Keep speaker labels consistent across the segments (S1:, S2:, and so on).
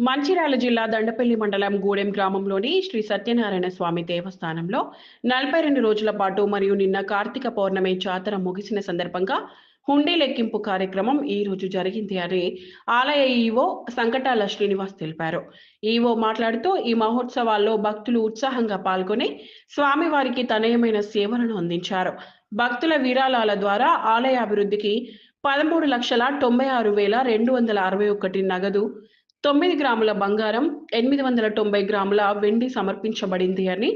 S1: మంచిర్యాల జిల్లా దండపల్లి మండలం గూడెం గ్రామంలోని శ్రీ సత్యనారాయణ స్వామి దేవస్థానంలో నలభై రెండు రోజుల పాటు మరియు నిన్న కార్తీక పౌర్ణమి జాతర ముగిసిన సందర్భంగా హుండీ లెక్కింపు కార్యక్రమం ఈ రోజు జరిగింది అని ఆలయ ఈవో సంకటాల శ్రీనివాస్ తెలిపారు. ఈవో మాట్లాడుతూ ఈ మహోత్సవాల్లో భక్తులు ఉత్సాహంగా పాల్గొని స్వామివారికి తనయమైన సేవలను అందించారు. భక్తుల విరాళాల ద్వారా ఆలయ అభివృద్ధికి పదమూడు లక్షల తొంభై ఆరు వేల రెండు వందల అరవై ఒకటి నగదు తొమ్మిది గ్రాముల బంగారం ఎనిమిది వందల తొంభై గ్రాముల వెండి సమర్పించబడింది అని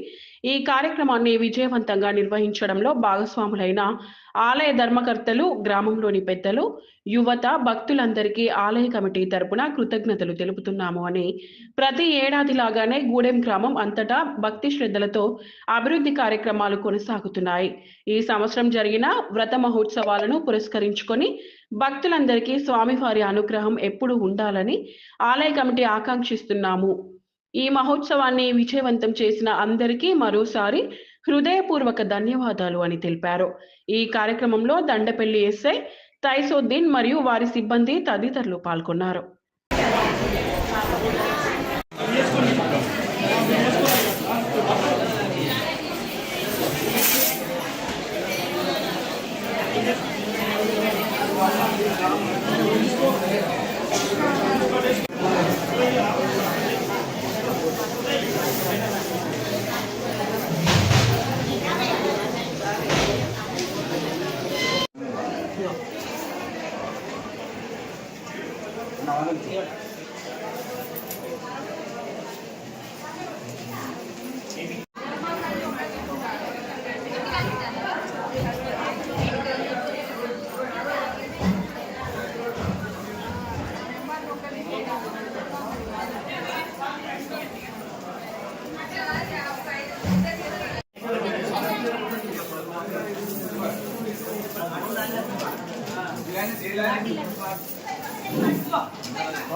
S1: ఈ కార్యక్రమాన్ని విజయవంతంగా నిర్వహించడంలో భాగస్వాములైన ఆలయ ధర్మకర్తలు గ్రామంలోని పెద్దలు యువత భక్తులందరికీ ఆలయ కమిటీ తరపున కృతజ్ఞతలు తెలుపుతున్నాము అని ప్రతి ఏడాది లాగానే గూడెం గ్రామం అంతటా భక్తి శ్రద్ధలతో అభివృద్ధి కార్యక్రమాలు కొనసాగుతున్నాయి. ఈ సంవత్సరం జరిగిన వ్రత మహోత్సవాలను పురస్కరించుకొని భక్తులందరికీ స్వామివారి అనుగ్రహం ఎప్పుడూ ఉండాలని ఆలయ కమిటీ ఆకాంక్షిస్తున్నాము. ఈ మహోత్సవాన్ని విజయవంతం చేసిన అందరికీ మరోసారి హృదయపూర్వక ధన్యవాదాలు అని తెలిపారు. ఈ కార్యక్రమంలో దండపల్లి ఎస్ఐ తైసోద్దీన్ మరియు వారి సిబ్బంది తదితరులు పాల్గొన్నారు.
S2: Gracias.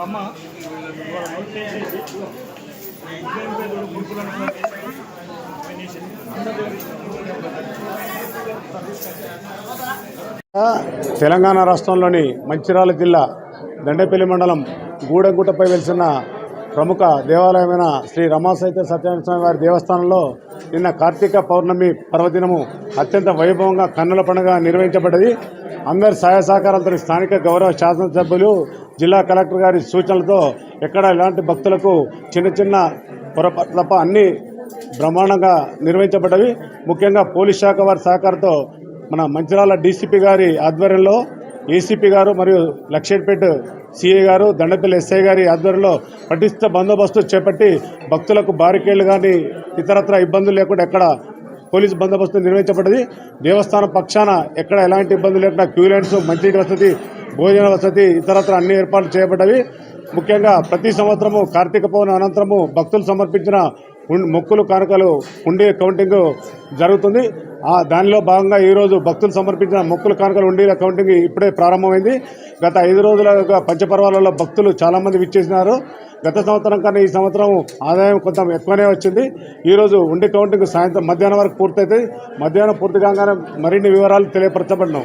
S2: అమ్మ తెలంగాణ రాష్ట్రంలోని మంచిర్యాల జిల్లా దండపల్లి మండలం గూడెంగుట్టపై వెలిసిన ప్రముఖ దేవాలయమైన శ్రీ రమాసైత సత్యనారాయణ స్వామి వారి దేవస్థానంలో నిన్న కార్తీక పౌర్ణమి పర్వదినము అత్యంత వైభవంగా కన్నుల పండుగ నిర్వహించబడ్డది. అందరి సహాయ సహకారాలతో స్థానిక గౌరవ శాసనసభ్యులు జిల్లా కలెక్టర్ గారి సూచనలతో ఎక్కడ ఇలాంటి భక్తులకు చిన్న చిన్న పొరపాటు తప్ప అన్ని బ్రహ్మాండంగా నిర్వహించబడ్డవి. ముఖ్యంగా పోలీస్ శాఖ వారి సహకారంతో మన మంచిర్యాల డీసీపీ గారి ఆధ్వర్యంలో ఏసీపీ గారు మరియు లక్షేట్పేట సిఐ గారు దండపల్లి ఎస్ఐ గారి ఆధ్వర్యంలో పటిష్ట బందోబస్తు చేపట్టి భక్తులకు బారికేళ్ళు కానీ ఇతరత్ర ఇబ్బందులు లేకుండా ఎక్కడ పోలీసు బందోబస్తు నిర్వహించబడ్డది. దేవస్థానం పక్షాన ఎక్కడ ఎలాంటి ఇబ్బందులు లేకుండా క్యూలైన్స్ మంచినీటి వసతి భోజన వసతి ఇతరత్ర అన్ని ఏర్పాట్లు చేయబడ్డవి ముఖ్యంగా ప్రతి సంవత్సరము కార్తీక పౌర్ణమి అనంతరము భక్తులు సమర్పించిన మొక్కులు కానుకలు ఉండే కౌంటింగ్ జరుగుతుంది. ఆ దానిలో భాగంగా ఈరోజు భక్తులు సమర్పించిన మొక్కులు కానుకలు ఉండే కౌంటింగ్ ఇప్పుడే ప్రారంభమైంది. గత ఐదు రోజులుగా పంచపర్వాలలో భక్తులు చాలామంది విచ్చేసినారు. గత సంవత్సరం కన్నా ఈ సంవత్సరం ఆదాయం కొంత ఎక్కువనే వచ్చింది. ఈరోజు ఉండి కౌంటింగ్ సాయంత్రం మధ్యాహ్నం వరకు పూర్తయితే మధ్యాహ్నం పూర్తి కాగానే మరిన్ని వివరాలు తెలియపరచబడినాం.